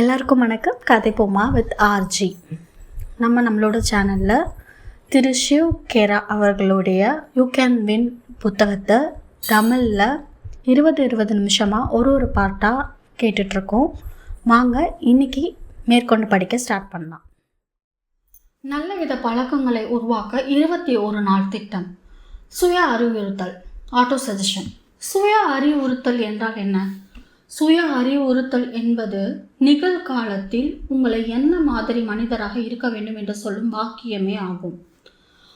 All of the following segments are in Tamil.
எல்லாருக்கும் வணக்கம். கதை போமா வித் ஆர்ஜி நம்ம நம்மளோட சேனலில் திரு ஷிவ் கேரா அவர்களுடைய யூ கேன் வின் புத்தகத்தை தமிழில் இருபது இருபது நிமிஷமாக ஒரு ஒரு பார்ட்டாக கேட்டுட்ருக்கோம். வாங்க இன்னைக்கு மேற்கொண்டு படிக்க ஸ்டார்ட் பண்ணலாம். நல்ல வித பழக்கங்களை உருவாக்க இருபத்தி ஒரு நாள் திட்டம். சுய அறிவுறுத்தல். ஆட்டோ சஜஷன் சுய அறிவுறுத்தல் என்றால் என்ன? சுய அறிவுறுத்தல் என்பது நிகழ்காலத்தில் உங்களை என்ன மாதிரி மனிதராக இருக்க வேண்டும் என்று சொல்லும் வாக்கியமே ஆகும்.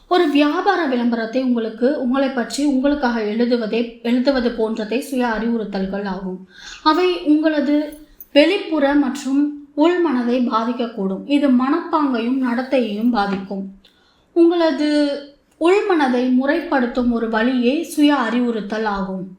ஒரு வியாபார விளம்பரத்தை உங்களுக்கு உங்களை பற்றி உங்களுக்காக எழுதுவதே எழுதுவது போன்றதே சுய அறிவுறுத்தல்கள் ஆகும். அவை உங்களது வெளிப்புற மற்றும் உள்மனதை பாதிக்கக்கூடும். இது மனப்பாங்கையும் நடத்தையையும் பாதிக்கும். உங்களது உள்மனதை முறைப்படுத்தும் ஒரு வழியே சுய அறிவுறுத்தல் ஆகும்.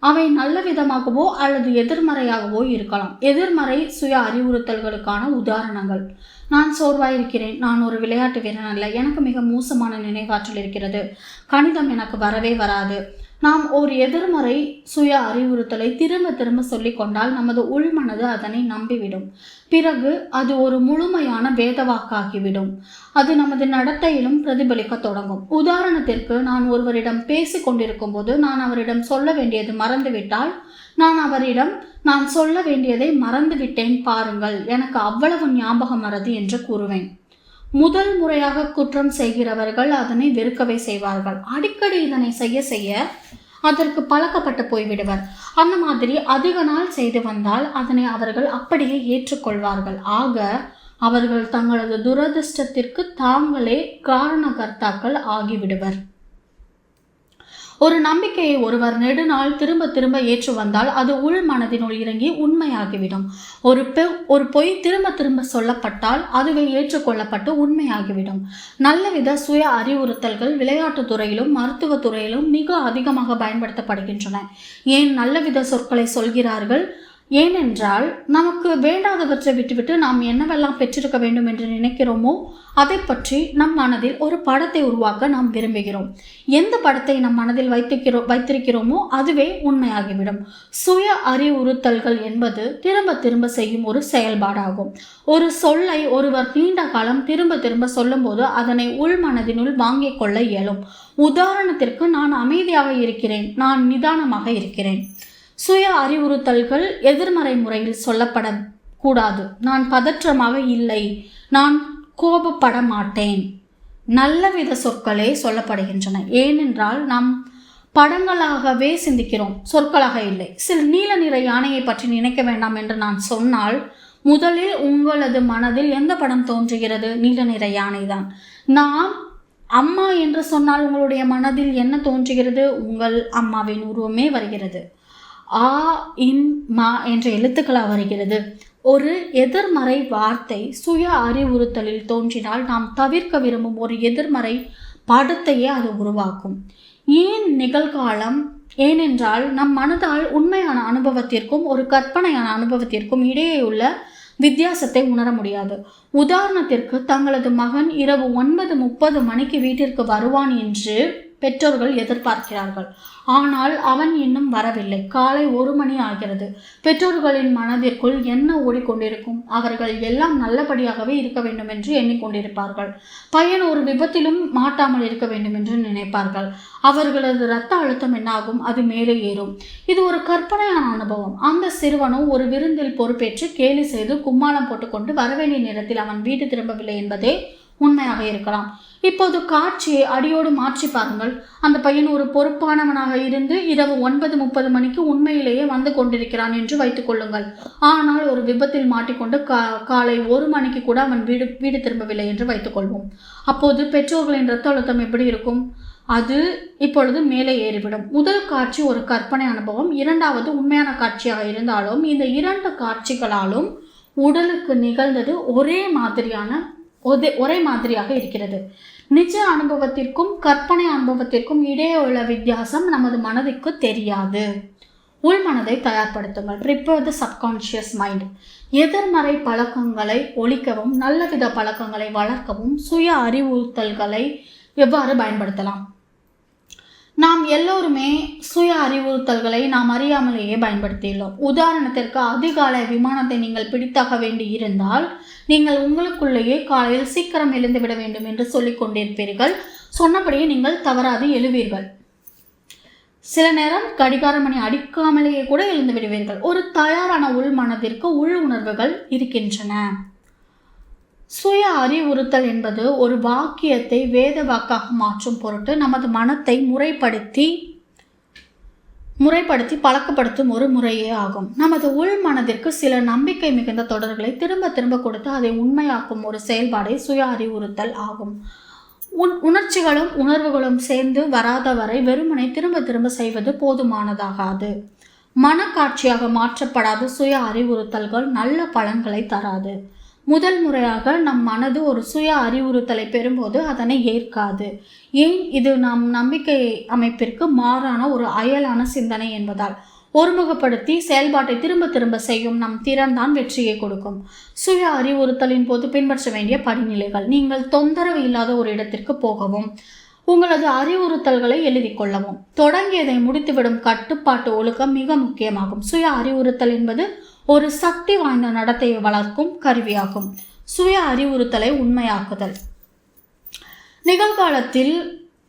அவை நல்ல விதமாகவோ அல்லது எதிர்மறையாகவோ இருக்கலாம். எதிர்மறை சுய அறிவுறுத்தல்களுக்கான உதாரணங்கள். நான் சோர்வாயிருக்கிறேன். நான் ஒரு விளையாட்டு வீரன் அல்ல. எனக்கு மிக மோசமான நினைவாற்றல் இருக்கிறது. கணிதம் எனக்கு வரவே வராது. நாம் ஒரு எதிர்மறை சுய அறிவுறுத்தலை திரும்ப திரும்ப சொல்லிக் கொண்டால் நமது உள்மனது அதனை நம்பிவிடும். பிறகு அது ஒரு முழுமையான வேதவாக்காகிவிடும். அது நமது நடத்தையிலும் பிரதிபலிக்க தொடங்கும். உதாரணத்திற்கு நான் ஒருவரிடம் பேசிக் கொண்டிருக்கும் போது நான் அவரிடம் சொல்ல வேண்டியது மறந்துவிட்டால் நான் அவரிடம் நான் சொல்ல வேண்டியதை மறந்துவிட்டேன் பாருங்கள் எனக்கு அவ்வளவு ஞாபகம் மறதி என்று கூறுவேன். முதல் முறையாக குற்றம் செய்கிறவர்கள் அதனை வெறுக்கவே செய்வார்கள். அடிக்கடி இதனை செய்ய செய்ய அதற்கு பழக்கப்பட்டு போய்விடுவர். அந்த மாதிரி அதிக நாள் செய்து வந்தால் அதனை அவர்கள் அப்படியே ஏற்றுக்கொள்வார்கள். ஆக அவர்கள் தங்களது துரதிர்ஷ்டத்திற்கு தாங்களே காரணகர்த்தாக்கள் ஆகிவிடுவர். ஒரு நம்பிக்கையை ஒருவர் நெடுநாள் திரும்ப திரும்ப ஏற்று வந்தால் அது உள் மனதினுள் இறங்கி உண்மையாகிவிடும். ஒரு பெ ஒரு பொய் திரும்ப திரும்ப சொல்லப்பட்டால் அதுவே ஏற்றுக்கொள்ளப்பட்டு உண்மையாகிவிடும். நல்லவித சுய அறிவுறுத்தல்கள் விளையாட்டுத் துறையிலும் மருத்துவத் துறையிலும் மிக அதிகமாக பயன்படுத்தப்படுகின்றன. ஏன் நல்லவித சொற்களை சொல்கிறார்கள்? ஏனென்றால் நமக்கு வேண்டாதவற்றை விட்டுவிட்டு நாம் என்னவெல்லாம் பெற்றிருக்க வேண்டும் என்று நினைக்கிறோமோ அதை பற்றி நம் மனதில் ஒரு படத்தை உருவாக்க நாம் விரும்புகிறோம். எந்த படத்தை நம் மனதில் வைத்திருக்கிறோம் வைத்திருக்கிறோமோ அதுவே உண்மையாகிவிடும். சுய அறிவுறுத்தல்கள் என்பது திரும்ப திரும்ப செய்யும் ஒரு செயல்பாடாகும். ஒரு சொல்லை ஒருவர் நீண்ட காலம் திரும்ப திரும்ப சொல்லும்போது அதனை உள் மனதினுள் வாங்கிக் கொள்ள இயலும். உதாரணத்திற்கு நான் அமைதியாக இருக்கிறேன். நான் நிதானமாக இருக்கிறேன். சுய அறிவுறுத்தல்கள் எதிர்மறை முறையில் சொல்லப்பட கூடாது நான் பதற்றமாக இல்லை. நான் கோபப்பட மாட்டேன் நல்லவித சொற்களே சொல்லப்படுகின்றன. ஏனென்றால் நாம் படங்களாகவே சிந்திக்கிறோம். சொற்களாக இல்லை. சில நீல நிற யானையை பற்றி நினைக்க வேண்டாம் என்று நான் சொன்னால் முதலில் உங்களது மனதில் எந்த படம் தோன்றுகிறது? நீல நிற யானை தான் நாம் அம்மா என்று சொன்னால் உங்களுடைய மனதில் என்ன தோன்றுகிறது? உங்கள் அம்மாவின் உருவமே வருகிறது. ஆ இன் மா என்ற எழுத்துக்களாக வருகிறது. ஒரு எதிர்மறை வார்த்தை சுய அறிவுறுத்தலில் தோன்றினால் நாம் தவிர்க்க விரும்பும் ஒரு எதிர்மறை படத்தையே அது உருவாக்கும். ஏன் நிகழ்காலம்? ஏனென்றால் நம் மனதால் உண்மையான அனுபவத்திற்கும் ஒரு கற்பனையான அனுபவத்திற்கும் இடையே உள்ள வித்தியாசத்தை உணர முடியாது. உதாரணத்திற்கு தங்களது மகன் இரவு ஒன்பது முப்பது மணிக்கு வீட்டிற்கு வருவான் என்று பெற்றோர்கள் எதிர்பார்க்கிறார்கள். ஆனால் அவன் இன்னும் வரவில்லை. காலை ஒரு மணி ஆகிறது. பெற்றோர்களின் மனதிற்குள் என்ன ஓடிக்கொண்டிருக்கும்? அவர்கள் எல்லாம் நல்லபடியாகவே இருக்க வேண்டும் என்று எண்ணிக்கொண்டிருப்பார்கள். பையன் ஒரு விபத்திலும் மாட்டாமல் இருக்க வேண்டும் என்று நினைப்பார்கள். அவர்களது இரத்த அழுத்தம் என்னாகும்? அது மேலே ஏறும். இது ஒரு கற்பனையான அனுபவம். அந்த சிறுவனும் ஒரு விருந்தில் பொறுப்பேற்று கேலி செய்து கும்மாளம் போட்டுக்கொண்டு வரவேண்டிய நேரத்தில் அவன் வீடு திரும்பவில்லை என்பதே உண்மையாக இருக்கலாம். இப்போது காட்சியை அடியோடு மாற்றி பாருங்கள். அந்த பையன் ஒரு பொறுப்பானவனாக இருந்து இரவு ஒன்பது முப்பது மணிக்கு உண்மையிலேயே வந்து கொண்டிருக்கிறான் என்று வைத்துக் கொள்ளுங்கள். ஆனால் ஒரு விபத்தில் மாட்டிக்கொண்டு கா காலை ஒரு மணிக்கு கூட அவன் வீடு வீடு திரும்பவில்லை என்று வைத்துக்கொள்வோம் அப்போது பெற்றோர்களின் இரத்த அழுத்தம் எப்படி இருக்கும்? அது இப்பொழுது மேலே ஏறிவிடும். முதல் காட்சி ஒரு கற்பனை அனுபவம் இரண்டாவது உண்மையான காட்சியாக இருந்தாலும் இந்த இரண்டு காட்சிகளாலும் உடலுக்கு நிகழ்ந்தது ஒரே மாதிரியான ஒரே ஒரே மாதிரியாக இருக்கிறது. நிஜ அனுபவத்திற்கும் கற்பனை அனுபவத்திற்கும் இடையே உள்ள வித்தியாசம் நமது மனதிற்கு தெரியாது. உள்மனதை தயார்படுத்துங்கள். ரிப்போ த சப்கான்ஷியஸ் மைண்ட் எதிர்மறை பழக்கங்களை ஒழிக்கவும் நல்லவித பழக்கங்களை வளர்க்கவும் சுய அறிவுறுத்தல்களை எவ்வாறு பயன்படுத்தலாம்? நாம் எல்லோருமே சுய அறிவுறுத்தல்களை நாம் அறியாமலேயே பயன்படுத்தியுள்ளோம். உதாரணத்திற்கு அதிகாலை விமானத்தை நீங்கள் பிடித்தாக வேண்டி இருந்தால் நீங்கள் உங்களுக்குள்ளேயே காலையில் சீக்கிரம் எழுந்து விட வேண்டும் என்று சொல்லிக் கொண்டிருப்பீர்கள். சொன்னபடியே நீங்கள் தவறாது எழுவீர்கள். சில நேரம் கடிகார மணி அடிக்காமலேயே கூட எழுந்து விடுவீர்கள். ஒரு தயாரான உள் மனதிற்கு உள் உணர்வுகள் இருக்கின்றன. சுய அறிவுறுத்தல் என்பது ஒரு வாக்கியத்தை வேத வாக்காக மாற்றும் பொருட்டு நமது மனத்தை முறைப்படுத்தி முறைப்படுத்தி பழக்கப்படுத்தும் ஒரு முறையே ஆகும். நமது உள் மனதிற்கு சில நம்பிக்கை மிகுந்த தொடர்களை திரும்ப திரும்ப கொடுத்து அதை உண்மையாக்கும் ஒரு செயல்பாடே சுய அறிவுறுத்தல் ஆகும். உன் உணர்ச்சிகளும் உணர்வுகளும் சேர்ந்து வராத வரை வெறுமனை திரும்ப திரும்ப செய்வது போதுமானதாகாது. மனக்காட்சியாக மாற்றப்படாத சுய அறிவுறுத்தல்கள் நல்ல பலன்களை தராது. முதல் முறையாக நம் மனது ஒரு சுய அறிவுறுத்தலை பெறும்போது அதனை ஏற்காது. ஏன்? இது நம் நம்பிக்கை அமைப்பிற்கு மாறான ஒரு அயலான சிந்தனை என்பதால். ஒருமுகப்படுத்தி செயல்பாட்டை திரும்ப திரும்ப செய்யும் நம் திறன்தான் வெற்றியை கொடுக்கும். சுய அறிவுறுத்தலின் போது பின்பற்ற வேண்டிய படிநிலைகள். நீங்கள் தொந்தரவு இல்லாத ஒரு இடத்திற்கு போகவும் உங்களது அறிவுறுத்தல்களை எழுதி கொள்ளவும். தொடங்கியதை முடித்துவிடும் கட்டுப்பாட்டு ஒழுக்கம் மிக முக்கியமாகும். சுய அறிவுறுத்தல் என்பது ஒரு சக்தி வாய்ந்த நடத்தையை வளர்க்கும் கருவியாகும். சுய அறிவுறுத்தலை உண்மையாக்குதல். நிகழ்காலத்தில்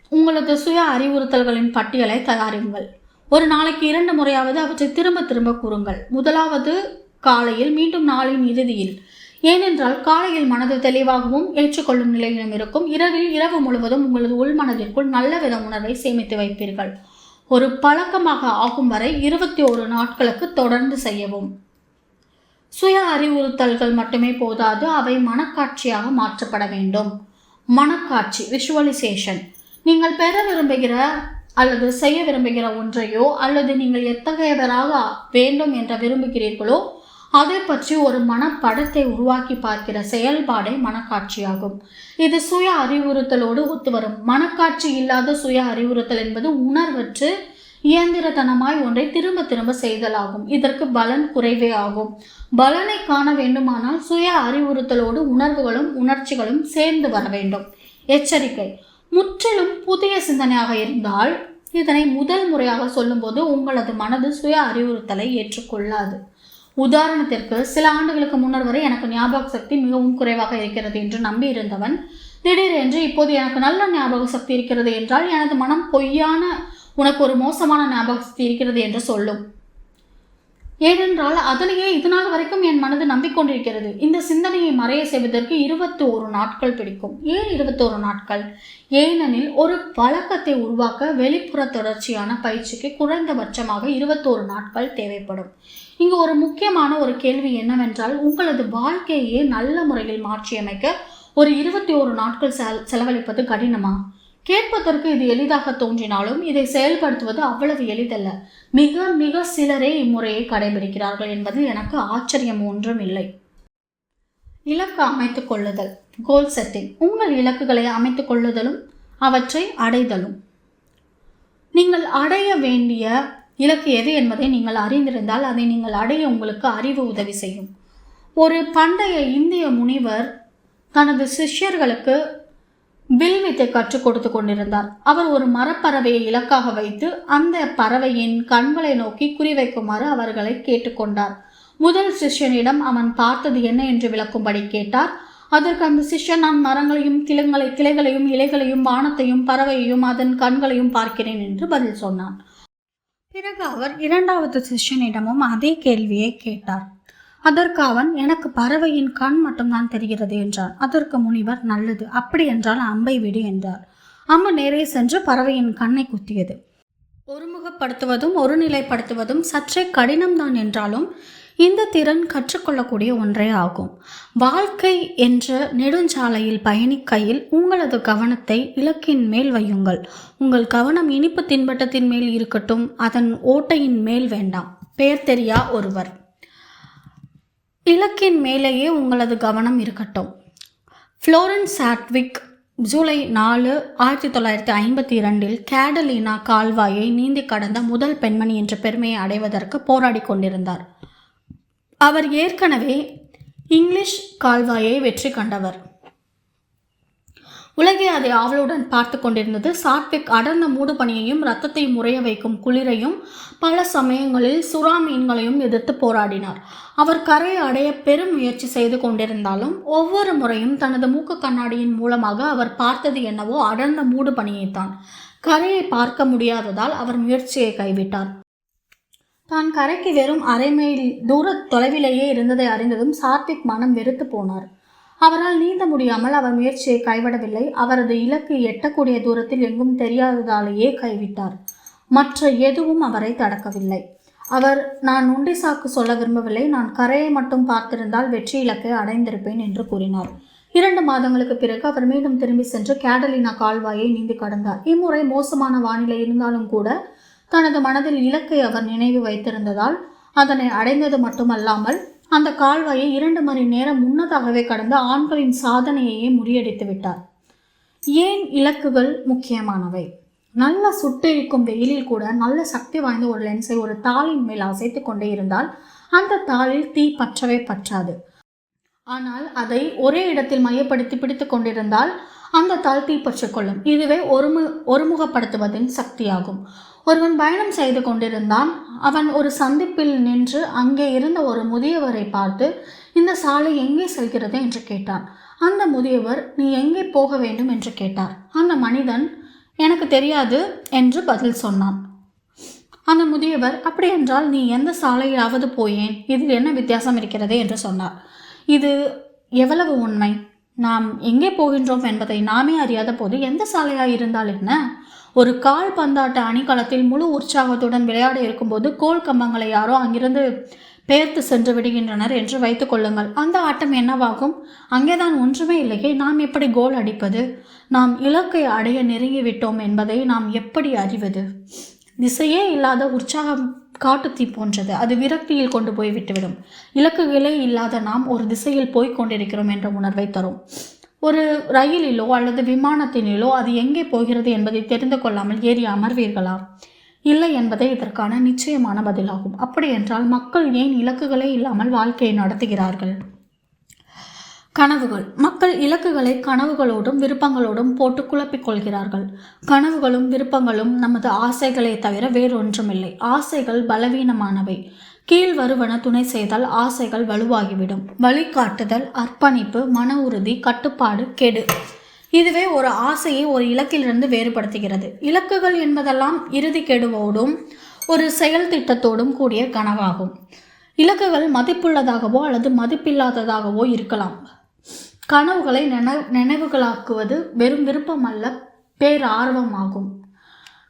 உங்களது சுய அறிவுறுத்தல்களின் பட்டியலை தயாரிங்கள் ஒரு நாளைக்கு இரண்டு முறையாவது அவற்றை திரும்ப திரும்ப கூறுங்கள். முதலாவது காலையில் மீண்டும் நாளின் இறுதியில். ஏனென்றால் காலையில் மனது தெளிவாகவும் ஏற்றுக்கொள்ளும் நிலையிலும் இருக்கும். இரவில் இரவு முழுவதும் உங்களது உள்மனதிற்குள் நல்ல வித உணர்வை சேமித்து வைப்பீர்கள். ஒரு பழக்கமாக ஆகும் வரை இருபத்தி ஒரு நாட்களுக்கு தொடர்ந்து செய்யவும். சுய அறிவுறுத்தல்கள் மட்டுமே போதாது அவை மனக்காட்சியாக மாற்றப்பட வேண்டும். மனக்காட்சி விஷுவலைசேஷன் நீங்கள் பெற விரும்புகிற அல்லது செய்ய விரும்புகிற ஒன்றையோ அல்லது நீங்கள் எத்தகையவராக வேண்டும் என்ற விரும்புகிறீர்களோ அதை பற்றி ஒரு மனப்படத்தை உருவாக்கி பார்க்கிற செயல்பாடே மனக்காட்சியாகும். இது சுய அறிவுறுத்தலோடு ஒத்துவரும். மனக்காட்சி இல்லாத சுய அறிவுறுத்தல் என்பது உணர்வற்று இயந்திரத்தனமாய் ஒன்றை திரும்ப திரும்ப செய்தலாகும். இதற்கு பலன் குறைவே ஆகும். பலனை காண வேண்டுமானால் சுய அறிவுறுத்தலோடு உணர்வுகளும் உணர்ச்சிகளும் சேர்ந்து வர வேண்டும். எச்சரிக்கை. முற்றிலும் புதிய சிந்தனையாக இருந்தால் இதனை முதல் முறையாக சொல்லும்போது உங்களது மனது சுய அறிவுறுத்தலை ஏற்றுக்கொள்ளாது. உதாரணத்திற்கு சில ஆண்டுகளுக்கு முன்னர் வரை எனக்கு ஞாபக சக்தி மிகவும் குறைவாக இருக்கிறது என்று நம்பியிருந்தவன் திடீரென்று இப்போது எனக்கு நல்ல ஞாபக சக்தி இருக்கிறது என்றால் எனது மனம் பொய்யான உனக்கு ஒரு மோசமான ஞாபகத்தை இருக்கிறது என்று சொல்லும். ஏனென்றால் அதனையே இதுநாள் வரைக்கும் என் மனது நம்பிக்கொண்டிருக்கிறது. இந்த சிந்தனையை மறைய செய்வதற்கு இருபத்தி ஒரு நாட்கள் பிடிக்கும். ஏன் இருபத்தோரு நாட்கள்? ஏனெனில் ஒரு பழக்கத்தை உருவாக்க வெளிப்புற தொடர்ச்சியான பயிற்சிக்கு குறைந்தபட்சமாக இருபத்தோரு நாட்கள் தேவைப்படும். இங்கு ஒரு முக்கியமான ஒரு கேள்வி என்னவென்றால் உங்களது வாழ்க்கையை நல்ல முறையில் மாற்றியமைக்க ஒரு இருபத்தி ஒரு நாட்கள் செல் செலவழிப்பது கடினமா? கேட்பதற்கு இது எளிதாக தோன்றினாலும் இதை செயல்படுத்துவது அவ்வளவு எளிதல்ல. மிக மிக சிலரே இம்முறையை கடைபிடிக்கிறார்கள் என்பதில் எனக்கு ஆச்சரியம் ஒன்றும் இல்லை. இலக்கு அமைத்துக் கொள்ளுதல். கோல் செட்டிங் உங்கள் இலக்குகளை அமைத்துக் கொள்ளுதலும் அவற்றை அடைதலும். நீங்கள் அடைய வேண்டிய இலக்கு எது என்பதை நீங்கள் அறிந்திருந்தால் அதை நீங்கள் அடைய உங்களுக்கு அறிவு உதவி செய்யும். ஒரு பண்டைய இந்திய முனிவர் தனது சிஷ்யர்களுக்கு வில்வித்தை கற்றுக் கொடுத்து கொண்டிருந்தார். அவர் ஒரு மரப்பறவையை இலக்காக வைத்து அந்த பறவையின் கண்களை நோக்கி குறிவைக்குமாறு அவர்களை கேட்டுக்கொண்டார் முதல் சிஷ்யனிடம் அவன் பார்த்தது என்ன என்று விளக்கும்படி கேட்டார். அதற்கு அந்த சிஷ்யன் நான் மரங்களையும் கிளங்களை கிளைகளையும் இலைகளையும் வானத்தையும் பறவையையும் அதன் கண்களையும் பார்க்கிறேன் என்று பதில் சொன்னான். பிறகு அவர் இரண்டாவது சிஷ்யனிடமும் அதே கேள்வியை கேட்டார். அதற்கு அவன் எனக்கு பறவையின் கண் மட்டும்தான் தெரிகிறது என்றான். அதற்கு முனிவர் நல்லது. அப்படி என்றால் அம்பை விடு என்றார். அம்பு நேரே சென்று பறவையின் கண்ணை குத்தியது. ஒருமுகப்படுத்துவதும் ஒருநிலைப்படுத்துவதும் சற்றே கடினம்தான் என்றாலும் இந்த திறன் கற்றுக்கொள்ளக்கூடிய ஒன்றே ஆகும். வாழ்க்கை என்ற நெடுஞ்சாலையில் பயணிக்கையில் உங்களது கவனத்தை இலக்கின் மேல் வையுங்கள். உங்கள் கவனம் இனிப்பு தின்பட்டத்தின் மேல் இருக்கட்டும் அதன் ஓட்டையின் மேல் வேண்டாம். பெயர் தெரியா ஒருவர்? இலக்கின் மேலேயே உங்களது கவனம் இருக்கட்டும். ஃப்ளோரன்ஸ் சாட்விக் ஜூலை நாலு ஆயிரத்தி தொள்ளாயிரத்தி ஐம்பத்தி இரண்டில் கேடலினா கால்வாயை நீந்தி கடந்த முதல் பெண்மணி என்ற பெருமையை அடைவதற்கு போராடி கொண்டிருந்தார். அவர் ஏற்கனவே இங்கிலீஷ் கால்வாயை வெற்றி கண்டவர். உலகே அதை ஆவலுடன் பார்த்து கொண்டிருந்தது. சாத்விக் அடர்ந்த மூடு பனியையும் ரத்தத்தை முறைய வைக்கும் குளிரையும் பல சமயங்களில் சுறா மீன்களையும் எதிர்த்து போராடினார். அவர் கரையை அடைய பெரும் முயற்சி செய்து கொண்டிருந்தாலும் ஒவ்வொரு முறையும் தனது மூக்கு கண்ணாடியின் மூலமாக அவர் பார்த்தது என்னவோ அடர்ந்த மூடு பணியைத்தான் கரையை பார்க்க முடியாததால் அவர் முயற்சியை கைவிட்டார். தான் கரைக்கு வெறும் அரை மைல் தூர தொலைவிலேயே இருந்ததை அறிந்ததும் சாத்விக் மனம் வெறுத்து போனார். அவரால் நீந்த முடியாமல் அவர் முயற்சியை கைவிடவில்லை. அவரது இலக்கு எட்டக்கூடிய தூரத்தில் எங்கும் தெரியாததாலேயே கைவிட்டார். மற்ற எதுவும் அவரை தடக்கவில்லை. அவர் நான் உண்டி சாக்கு சொல்ல விரும்பவில்லை. நான் கரையை மட்டும் பார்த்திருந்தால் வெற்றி இலக்கை அடைந்திருப்பேன் என்று கூறினார். இரண்டு மாதங்களுக்கு பிறகு அவர் மீண்டும் திரும்பி சென்று கேடலினா கால்வாயை நீந்தி கடந்தார். இம்முறை மோசமான வானிலை இருந்தாலும் கூட தனது மனதில் இலக்கை அவர் நினைவு வைத்திருந்ததால் அதனை அடைந்தது மட்டுமல்லாமல் அந்த கால்வாயை இரண்டு மணி நேரம் முன்னதாகவே கடந்து ஆண்களின் சாதனையையே முறியடித்து விட்டார். ஏன் இலக்குகள் முக்கியமானவை? நல்ல சுட்டெரிக்கும் வெயிலில் கூட நல்ல சக்தி வாய்ந்த ஒரு லென்ஸை ஒரு தாளின் மேல் அசைத்து கொண்டே இருந்தால் அந்த தாளில் தீ பற்றவே பற்றாது. ஆனால் அதை ஒரே இடத்தில் மையப்படுத்தி பிடித்து கொண்டிருந்தால் அந்த தாள் தீப்பற்றிக் கொள்ளும். இதுவே ஒருமு ஒருமுகப்படுத்துவதின் சக்தியாகும். ஒருவன் பயணம் செய்து கொண்டிருந்தான். அவன் ஒரு சந்திப்பில் நின்று அங்கே இருந்த ஒரு முதியவரை பார்த்து இந்த சாலை எங்கே செல்கிறது? என்று கேட்டான். அந்த முதியவர் நீ எங்கே போக வேண்டும்? என்று கேட்டார். அந்த மனிதன் எனக்கு தெரியாது என்று பதில் சொன்னான். அந்த முதியவர் அப்படியென்றால் நீ எந்த சாலையிலாவது போயேன். இதில் என்ன வித்தியாசம் இருக்கிறது? என்று சொன்னார். இது எவ்வளவு உண்மை? நாம் எங்கே போகின்றோம் என்பதை நாமே அறியாத போது எந்த சாலையாக இருந்தால் என்ன? ஒரு கால் பந்தாட்ட அணிகளத்தில் முழு உற்சாகத்துடன் விளையாட இருக்கும்போது கோல் கம்பங்களை யாரோ அங்கிருந்து பெயர்த்து சென்று விடுகின்றனர் என்று வைத்துக் கொள்ளுங்கள். அந்த ஆட்டம் என்னவாகும்? அங்கேதான் ஒன்றுமே இல்லையே நாம் எப்படி கோல் அடிப்பது? நாம் இலக்கை அடைய நெருங்கிவிட்டோம் என்பதை நாம் எப்படி அறிவது? திசையே இல்லாத உற்சாகம் காட்டுத்தீ போன்றது. அது விரக்தியில் கொண்டு போய் விட்டுவிடும். இலக்குகளே இல்லாத நாம் ஒரு திசையில் போய்க் கொண்டிருக்கிறோம் என்ற உணர்வை தரும். ஒரு ரயிலிலோ அல்லது விமானத்தினிலோ அது எங்கே போகிறது என்பதை தெரிந்து கொள்ளாமல் ஏறி அமர்வீர்களா? இல்லை என்பதே இதற்கான நிச்சயமான பதிலாகும். அப்படியென்றால் மக்கள் ஏன் இலக்குகளே இல்லாமல் வாழ்க்கையை நடத்துகிறார்கள்? கனவுகள். மக்கள் இலக்குகளை கனவுகளோடும் விருப்பங்களோடும் போட்டு குழப்பிக் கொள்கிறார்கள். கனவுகளும் விருப்பங்களும் நமது ஆசைகளை தவிர வேறொன்றுமில்லை. ஆசைகள் பலவீனமானவை. கீழ் வருவன துணை செய்தால் ஆசைகள் வலுவாகிவிடும். வழிகாட்டுதல் அர்ப்பணிப்பு மன உறுதி கட்டுப்பாடு கெடு. இதுவே ஒரு ஆசையை ஒரு இலக்கிலிருந்து வேறுபடுத்துகிறது. இலக்குகள் என்பதெல்லாம் இறுதி கெடுவோடும் ஒரு செயல் திட்டத்தோடும் கூடிய கனவாகும். இலக்குகள் மதிப்புள்ளதாகவோ அல்லது மதிப்பில்லாததாகவோ இருக்கலாம். கனவுகளை நினை நினைவுகளாக்குவது வெறும் விருப்பமல்ல பேரார்வமாகும்.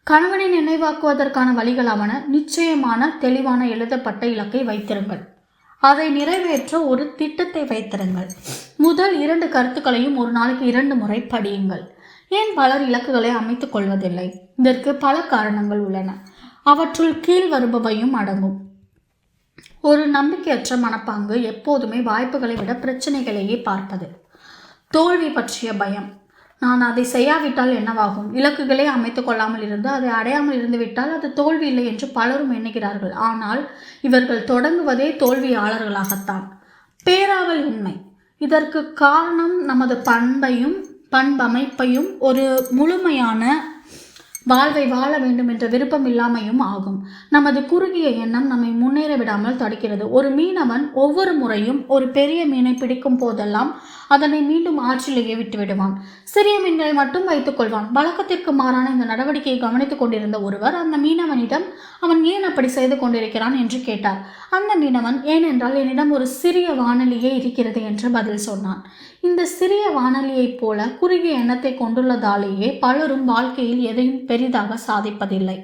கணவனை நினைவாக்குவதற்கான வழிகளாவன நிச்சயமான தெளிவான எழுதப்பட்ட இலக்கை வைத்திருங்கள். அதை நிறைவேற்ற ஒரு திட்டத்தை வைத்திருங்கள். முதல் இரண்டு கருத்துக்களையும் ஒரு நாளைக்கு இரண்டு முறை படியுங்கள். ஏன் பலர் இலக்குகளை அமைத்துக் கொள்வதில்லை? இதற்கு பல காரணங்கள் உள்ளன. அவற்றுள் கீழ் வருபவையும் அடங்கும். ஒரு நம்பிக்கையற்ற மனப்பாங்கு எப்போதுமே வாய்ப்புகளை விட பிரச்சனைகளையே பார்ப்பது. தோல்வி பற்றிய பயம். நான் அதை செய்யாவிட்டால் என்னவாகும்? இலக்குகளை அமைத்து கொள்ளாமல் இருந்து அதை அடையாமல் இருந்துவிட்டால் அது தோல்வி இல்லை என்று பலரும் எண்ணுகிறார்கள். ஆனால் இவர்கள் தொடங்குவதே தோல்வியாளர்களாகத்தான். பேராவல் உண்மை. இதற்கு காரணம் நமது பண்பையும் பண்பமைப்பையும் ஒரு முழுமையான வாழ்வை வாழ வேண்டும் என்ற விருப்பம் இல்லாமையும் ஆகும். நமது குறுகிய எண்ணம் நம்மை முன்னேற விடாமல் தடுக்கிறது. ஒரு மீனவன் ஒவ்வொரு முறையும் ஒரு பெரிய மீனை பிடிக்கும் போதெல்லாம் அதனை மீண்டும் ஆற்றிலேயே விட்டுவிடுவான். சிறிய மீன்களை மட்டும் வைத்துக் கொள்வான். வழக்கத்திற்கு மாறான இந்த நடவடிக்கையை கவனித்துக் கொண்டிருந்த ஒருவர் அந்த மீனவனிடம் அவன் ஏன் அப்படி செய்து கொண்டிருக்கிறான்? என்று கேட்டார். அந்த மீனவன் ஏனென்றால் என்னிடம் ஒரு சிறிய வானொலியே இருக்கிறது என்று பதில் சொன்னான். இந்த சிறிய வானொலியைப் போல குறுகிய எண்ணத்தை கொண்டுள்ளதாலேயே பலரும் வாழ்க்கையில் எதையும் பெரிதாக சாதிப்பதில்லை.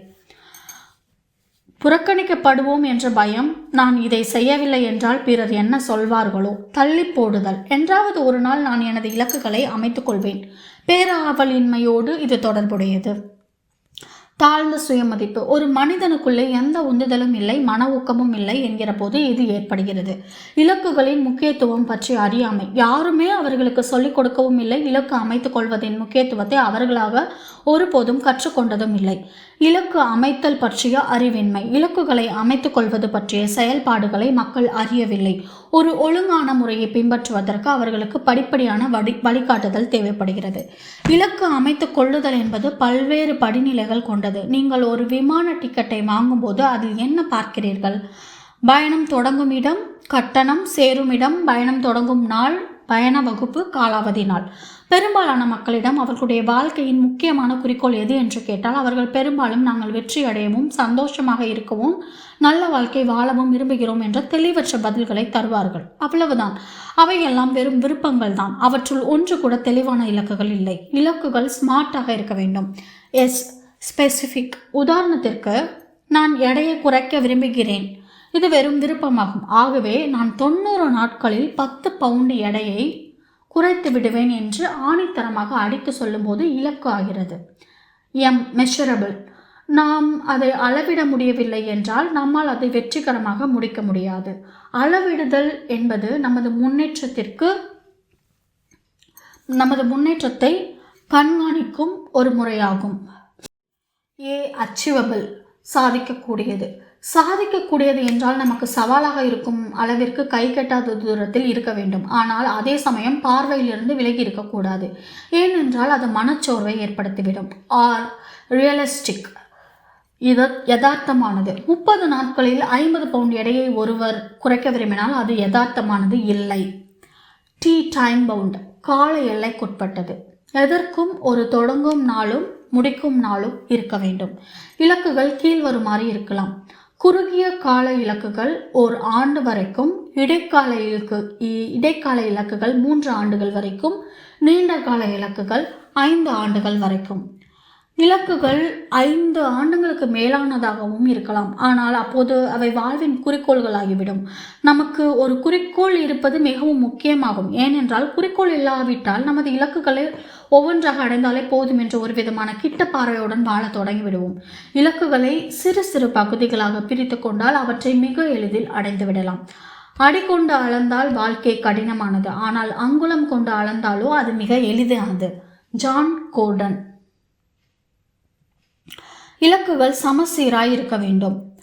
புறக்கணிக்கப்படுவோம் என்ற பயம் நான் இதை செய்யவில்லை என்றால் பிறர் என்ன சொல்வார்களோ? தள்ளி போடுதல். என்றாவது ஒரு நாள் நான் எனது இலக்குகளை அமைத்துக் கொள்வேன். பேராவலின்மையோடு இது தொடர்புடையது. தாழ்ந்த சுயமதிப்பு. ஒரு மனிதனுக்குள்ளே எந்த உந்துதலும் இல்லை மன ஊக்கமும் இல்லை என்கிற போது இது ஏற்படுகிறது. இலக்குகளின் முக்கியத்துவம் பற்றி அறியாமை. யாருமே அவர்களுக்கு சொல்லிக் கொடுக்கவும் இல்லை இலக்கு அமைத்துக் கொள்வதின் முக்கியத்துவத்தை அவர்களாக ஒருபோதும் கற்றுக்கொண்டதும் இல்லை. இலக்கு அமைத்தல் பற்றிய அறிவின்மை இலக்குகளை அமைத்துக் கொள்வது பற்றிய செயல்பாடுகளை மக்கள் அறியவில்லை. ஒரு ஒழுங்கான முறையை பின்பற்றுவதற்கு அவர்களுக்கு படிப்படியான வழி வழிகாட்டுதல் தேவைப்படுகிறது. இலக்கு அமைத்துக் கொள்ளுதல் என்பது பல்வேறு படிநிலைகள் கொண்டது. நீங்கள் ஒரு விமான டிக்கெட்டை வாங்கும்போது அதில் என்ன பார்க்கிறீர்கள்? பயணம் தொடங்கும் இடம் கட்டணம் சேரும் இடம் பயணம் தொடங்கும் நாள் பயண வகுப்பு காலாவதி நாள். பெரும்பாலான மக்களிடம் அவர்களுடைய வாழ்க்கையின் முக்கியமான குறிக்கோள் எது என்று கேட்டால் அவர்கள் பெரும்பாலும் நாங்கள் வெற்றி அடையவும் சந்தோஷமாக இருக்கவும் நல்ல வாழ்க்கை வாழவும் விரும்புகிறோம் என்ற தெளிவற்ற பதில்களை தருவார்கள். அவ்வளவுதான். அவையெல்லாம் வெறும் விருப்பங்கள் தான். அவற்றுள் ஒன்று கூட தெளிவான இலக்குகள் இல்லை. இலக்குகள் ஸ்மார்ட்டாக இருக்க வேண்டும். எஸ் ஸ்பெசிஃபிக் உதாரணத்திற்கு நான் எடையை குறைக்க விரும்புகிறேன். இது வெறும் விருப்பமாகும். ஆகவே நான் தொண்ணூறு நாட்களில் பத்து பவுண்டு எடையை குறைத்து விடுவேன் என்று ஆணித்தரமாக அடித்து சொல்லும்போது இலக்கு ஆகிறது. எம். மெஷரபிள் நாம் அதை அளவிட முடியவில்லை என்றால் நம்மால் அதை வெற்றிகரமாக முடிக்க முடியாது. அளவிடுதல் என்பது நமது முன்னேற்றத்திற்கு நமது முன்னேற்றத்தை கண்காணிக்கும் ஒரு முறையாகும். ஏ அச்சீவபிள் சாதிக்கக்கூடியது. சாதிக்கக்கூடியது என்றால் நமக்கு சவாலாக இருக்கும் அளவிற்கு கை கெட்டாத தூரத்தில் இருக்க வேண்டும். ஆனால் அதே சமயம் பார்வையிலிருந்து விலகி இருக்கக்கூடாது. ஏனென்றால் அது மனச்சோர்வை ஏற்படுத்திவிடும். ஆர் ரியலிஸ்டிக் இது யதார்த்தமானது. முப்பது நாட்களில் ஐம்பது பவுண்ட் எடையை ஒருவர் குறைக்க விரும்பினால் அது யதார்த்தமானது இல்லை. டீ டைம் பவுண்ட் கால எல்லைக்குட்பட்டது. எதற்கும் ஒரு தொடங்கும் நாளும் முடிக்கும் நாளும் இருக்க வேண்டும். இலக்குகள் கீழ்வருமாறு இருக்கலாம். குறுகிய கால இலக்குகள் ஓர் ஆண்டு வரைக்கும் இடைக்கால இலக்கு இ- இடைக்கால இலக்குகள் மூன்று ஆண்டுகள் வரைக்கும் நீண்ட கால இலக்குகள் ஐந்து ஆண்டுகள் வரைக்கும். இலக்குகள் ஐந்து ஆண்டுகளுக்கு மேலானதாகவும் இருக்கலாம். ஆனால் அப்போது அவை வாழ்வின் குறிக்கோள்களாகிவிடும். நமக்கு ஒரு குறிக்கோள் இருப்பது மிகவும் முக்கியமாகும். ஏனென்றால் குறிக்கோள் இல்லாவிட்டால் நமது இலக்குகளை ஒவ்வொன்றாக அடைந்தாலே போதும் என்ற ஒரு விதமான கிட்ட பார்வையுடன் வாழ தொடங்கிவிடுவோம். இலக்குகளை சிறு சிறு பகுதிகளாக பிரித்து கொண்டால் அவற்றை மிக எளிதில் அடைந்து விடலாம். அடிக்கொண்டு அளந்தால் வாழ்க்கை கடினமானது. ஆனால் அங்குலம் கொண்டு அளந்தாலோ அது மிக எளிதானது. John Gordon. இலக்குகள் சமசீராய் இருக்க வேண்டும்.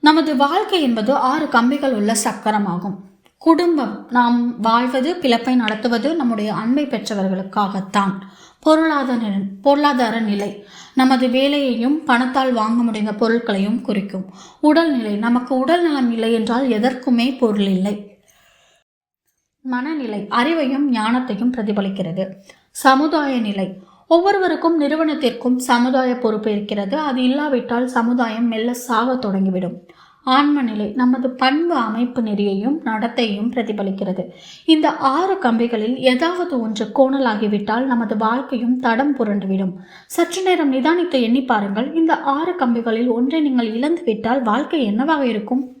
நமது வாழ்க்கை என்பது ஆறு கம்பிகள் உள்ள சக்கரமாகும். குடும்பம். நாம் வாழ்வது பிழப்பை நடத்துவது நம்முடைய அண்மை பெற்றவர்களுக்காகத்தான். பொருளாதார பொருளாதார நிலை. நமது வேலையையும் பணத்தால் வாங்க முடிந்த பொருட்களையும் குறிக்கும். உடல்நிலை நமக்கு உடல் நலம் இல்லை என்றால் எதற்குமே பொருள் இல்லை. மனநிலை அறிவையும் ஞானத்தையும் பிரதிபலிக்கிறது. சமுதாய நிலை. ஒவ்வொருவருக்கும் நிறுவனத்திற்கும் சமுதாய பொறுப்பு இருக்கிறது. அது இல்லாவிட்டால் சமுதாயம் மெல்ல சாக தொடங்கிவிடும். ஆன்ம நிலை நமது பண்பு அமைப்பு நெறியையும் நடத்தையும் பிரதிபலிக்கிறது. இந்த ஆறு கம்பிகளில் ஏதாவது ஒன்று கோணலாகிவிட்டால் நமது வாழ்க்கையும் தடம் புரண்டுவிடும். சற்று நேரம் நிதானித்து எண்ணி பாருங்கள். இந்த ஆறு கம்பிகளில் ஒன்றை நீங்கள் இழந்துவிட்டால் வாழ்க்கை என்னவாக இருக்கும்?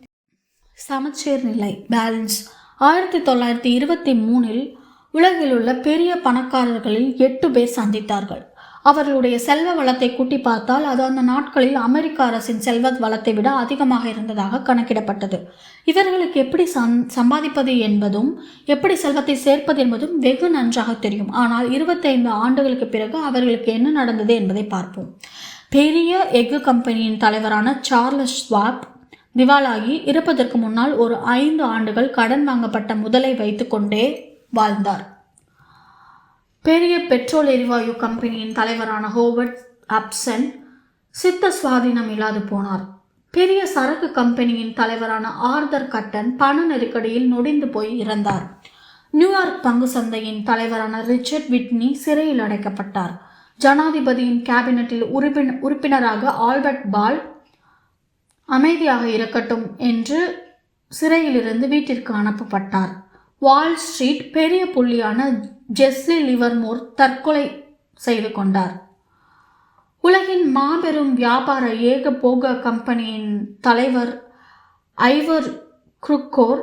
சமச்சீர் நிலை பேலன்ஸ் ஆயிரத்தி தொள்ளாயிரத்தி இருபத்தி மூணில் உலகில் உள்ள பெரிய பணக்காரர்களில் எட்டு பேர் சந்தித்தார்கள். அவர்களுடைய செல்வ வளத்தை கூட்டி பார்த்தால் அது அந்த நாட்களில் அமெரிக்க அரசின் செல்வ வளத்தை விட அதிகமாக இருந்ததாக கணக்கிடப்பட்டது. இவர்களுக்கு எப்படி சம் சம்பாதிப்பது என்பதும் எப்படி செல்வத்தை சேர்ப்பது என்பதும் வெகு நன்றாக தெரியும். ஆனால் இருபத்தைந்து ஆண்டுகளுக்கு பிறகு அவர்களுக்கு என்ன நடந்தது என்பதை பார்ப்போம். பெரிய எஃகு கம்பெனியின் தலைவரான சார்லஸ் ஸ்வாப் திவாலாகி இருப்பதற்கு முன்னால் ஒரு ஐந்து ஆண்டுகள் கடன் வாங்கப்பட்ட முதலை வைத்துக்கொண்டே வாழ்ந்தார். பெரிய பெட்ரோல் எரிவாயு கம்பெனியின் தலைவரான ஹோவர்ட் அப்சன் சித்த சுவாதீனம் இல்லாது போனார். பெரிய சரக்கு கம்பெனியின் தலைவரான ஆர்தர் கட்டன் பண நெருக்கடியில் நொடிந்து போய் இறந்தார். நியூயார்க் பங்கு சந்தையின் தலைவரான ரிச்சர்ட் விட்னி சிறையில் அடைக்கப்பட்டார். ஜனாதிபதியின் கேபினட்டில் உறுப்பின உறுப்பினராக ஆல்பர்ட் பால் அமைதியாக இருக்கட்டும் என்று சிறையிலிருந்து வீட்டிற்கு அனுப்பப்பட்டார். வால் ஸ்ட்ரீட் பெரிய புள்ளியான ஜெஸ்லி லிவர்மோர் தற்கொலை செய்து கொண்டார். உலகின் மாபெரும் வியாபார ஏகபோக கம்பெனியின் தலைவர் ஐவர் குருக்கோர்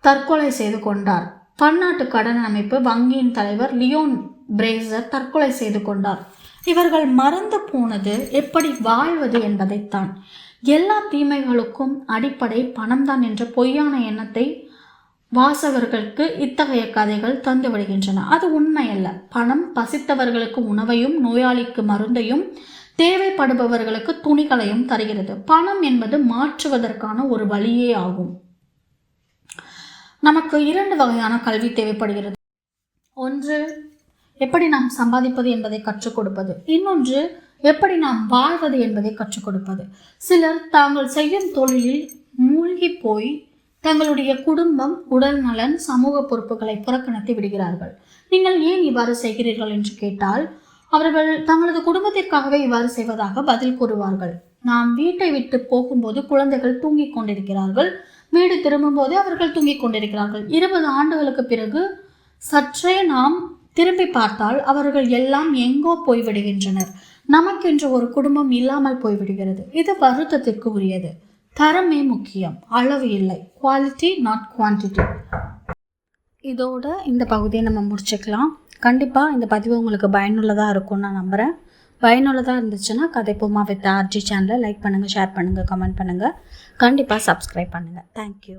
தற்கொலை செய்து கொண்டார். பன்னாட்டு கடன் அமைப்பு வங்கியின் தலைவர் லியோன் பிரேசர் தற்கொலை செய்து கொண்டார். இவர்கள் மறந்து போனது எப்படி வாழ்வது என்பதைத்தான். எல்லா தீமைகளுக்கும் அடிப்படை பணம்தான் என்ற பொய்யான எண்ணத்தை வாசகர்களுக்கு இத்தகைய கதைகள் தந்துவிடுகின்றன அது உண்மையல்ல. பணம் பசித்தவர்களுக்கு உணவையும் நோயாளிக்கு மருந்தையும் தேவைப்படுபவர்களுக்கு துணிகளையும் தருகிறது. பணம் என்பது மாற்றுவதற்கான ஒரு வழியே ஆகும். நமக்கு இரண்டு வகையான கல்வி தேவைப்படுகிறது. ஒன்று எப்படி நாம் சம்பாதிப்பது என்பதை கற்றுக் கொடுப்பது. இன்னொன்று எப்படி நாம் வாழ்வது என்பதை கற்றுக் கொடுப்பது. சிலர் தாங்கள் செய்யும் தொழிலில் மூழ்கி போய் தங்களுடைய குடும்பம் உடல் நலன் சமூக பொறுப்புகளை புறக்கணித்து விடுகிறார்கள். நீங்கள் ஏன் இவ்வாறு செய்கிறீர்கள் என்று கேட்டால் அவர்கள் தங்களது குடும்பத்திற்காகவே இவ்வாறு செய்வதாக பதில் கூறுவார்கள். நாம் வீட்டை விட்டு போகும்போது குழந்தைகள் தூங்கிக் கொண்டிருக்கிறார்கள். வீடு திரும்பும்போது அவர்கள் தூங்கிக் கொண்டிருக்கிறார்கள். இருபது ஆண்டுகளுக்கு பிறகு சற்றே நாம் திரும்பி பார்த்தால் அவர்கள் எல்லாம் எங்கோ போய்விடுகின்றனர். நமக்கென்று ஒரு குடும்பம் இல்லாமல் போய்விடுகிறது. இது வருத்தத்திற்கு உரியது. தரமே முக்கியம். அளவு இல்லை. குவாலிட்டி நாட் குவான்டிட்டி இதோட இந்த பகுதியை நம்ம முடிச்சுக்கலாம். கண்டிப்பாக இந்த பதிவு உங்களுக்கு பயனுள்ளதாக இருக்கும்னு நான் நம்புகிறேன் பயனுள்ளதாக இருந்துச்சுன்னா கதைப்போமா வித் ஆர்ஜி சேனலை லைக் பண்ணுங்கள் ஷேர் பண்ணுங்கள் கமெண்ட் பண்ணுங்கள் கண்டிப்பாக சப்ஸ்கிரைப் பண்ணுங்கள் தேங்க்யூ